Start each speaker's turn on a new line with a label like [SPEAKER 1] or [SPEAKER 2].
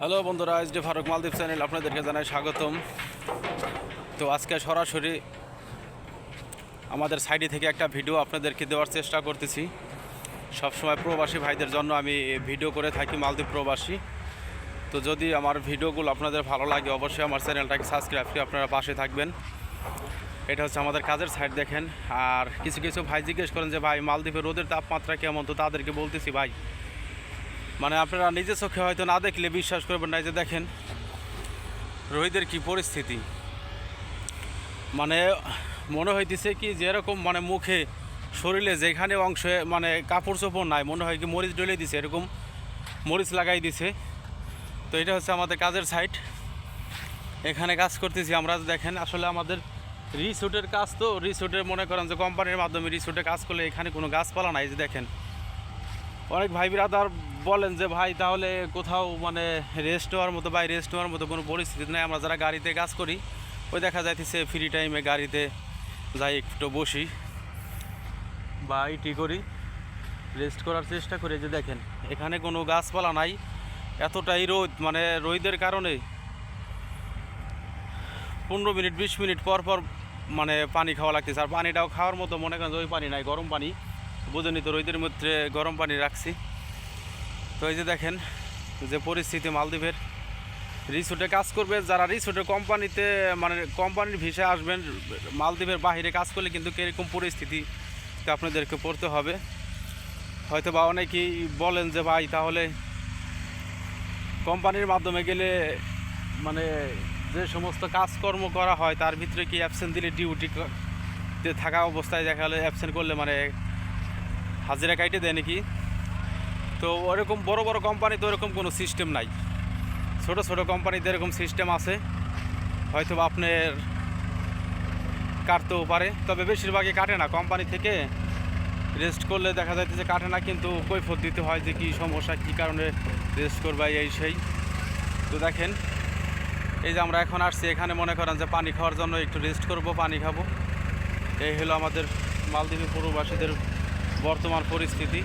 [SPEAKER 1] Hello বন্ধুরা, S D Faruk মালদ্বীপ channel আপনাদেরকে জানাই স্বাগতম। তো আজকে সরাসরি আমাদের সাইডে থেকে একটা ভিডিও আপনাদেরকে দেওয়ার চেষ্টা করতেছি। সবসময় প্রবাসী ভাইদের জন্য আমি ভিডিও করে থাকি, মালদ্বীপ প্রবাসী। তো যদি আমার ভিডিওগুলো আপনাদের ভালো লাগে, অবশ্যই আমার চ্যানেলটাকে সাবস্ক্রাইব করে আপনারা পাশে থাকবেন। এটা হচ্ছে আমাদের কাজের সাইড দেখেন। আর কিছু কিছু ভাই জিজ্ঞেস করেন যে, ভাই মালদ্বীপের রোদের তাপমাত্রা কেমন? তো তাদেরকে বলতেছি, ভাই মানে আপনারা নিজের চোখে হয়তো না দেখলে বিশ্বাস করবেন না যে দেখেন রোহিতের কি পরিস্থিতি। মানে মনে হইতেছে কি যেরকম মানে মুখে শরীরে যেখানে অংশে মানে কাপড় চোপড় নাই, মনে হয় কি মরিচ ডলে দিছে, এরকম মরিচ লাগাই দিছে। তো এটা হচ্ছে আমাদের কাজের সাইট এখানে কাজ করতেছি আমরা, দেখেন আসলে আমাদের রিসোর্টের কাজ তো রিসোর্টের মনে করেন যে কোম্পানির মাধ্যমে রিসোর্টে কাজ করলে এখানে কোনো গাছপালা নাই যে দেখেন। অনেক ভাই বিরাদার বলেন যে, ভাই, তাহলে কোথাও মানে রেস্ট নেওয়ার মতো বা রেস্ট নেওয়ার মতো কোনো পরিস্থিতি নেই। আমরা যারা গাড়িতে কাজ করি, ওই দেখা যাইতেছে ফ্রি টাইমে গাড়িতে যাই একটু বসি বা ইটি করি। রেস্ট করার চেষ্টা করি। যে দেখেন, এখানে কোনো গাছপালা নাই। এতটাই রোদ মানে রোদের কারণে পনেরো মিনিট, বিশ মিনিট পর পর মানে পানি খাওয়া লাগতেছে। আর পানিটাও খাওয়ার মতো মনে করেন ওই পানি নাই, গরম পানি। বুঝেনি তো, রোদের মধ্যে গরম পানি রাখছি। তো এই যে দেখেন, যে পরিস্থিতি মালদ্বীপের। রিসোর্টে কাজ করবে, যারা রিসোর্টের কোম্পানিতে মানে কোম্পানির ভিসায় আসবেন, মালদ্বীপের বাইরে কাজ করলে কিন্তু কীরকম পরিস্থিতি আপনাদেরকে পড়তে হবে। হয়তো বা অনেকেই বলেন যে, ভাই, তাহলে কোম্পানির মাধ্যমে গেলে মানে যে সমস্ত কাজকর্ম করা হয়, তার ভিতরে কি অ্যাবসেন্ট দিলে ডিউটি থাকা অবস্থায় দেখা গেলে অ্যাবসেন্ট করলে মানে হাজিরা কাইটে দেয় নাকি? তো ওরকম বড় বড় কোম্পানি তো ওরকম কোনো সিস্টেম নাই। ছোট ছোট কোম্পানিতে এরকম সিস্টেম আছে। হয়তো আপনার কাটতেও পারে, তবে বেশিরভাগই কাটে না। কোম্পানি থেকে রেস্ট করলে দেখা যাইতেছে কাটে না, কিন্তু কৈফত দিতে হয় যে কী সমস্যা, কী কারণে রেস্ট করবে, এই সেই। তো দেখেন, এই যে আমরা এখন আসছি, এখানে মনে করেন যে পানি খাওয়ার জন্য একটু রেস্ট করব, পানি খাব। এই হলো আমাদের মালদ্বীপের পূর্ববাসীদের বর্তমান পরিস্থিতি।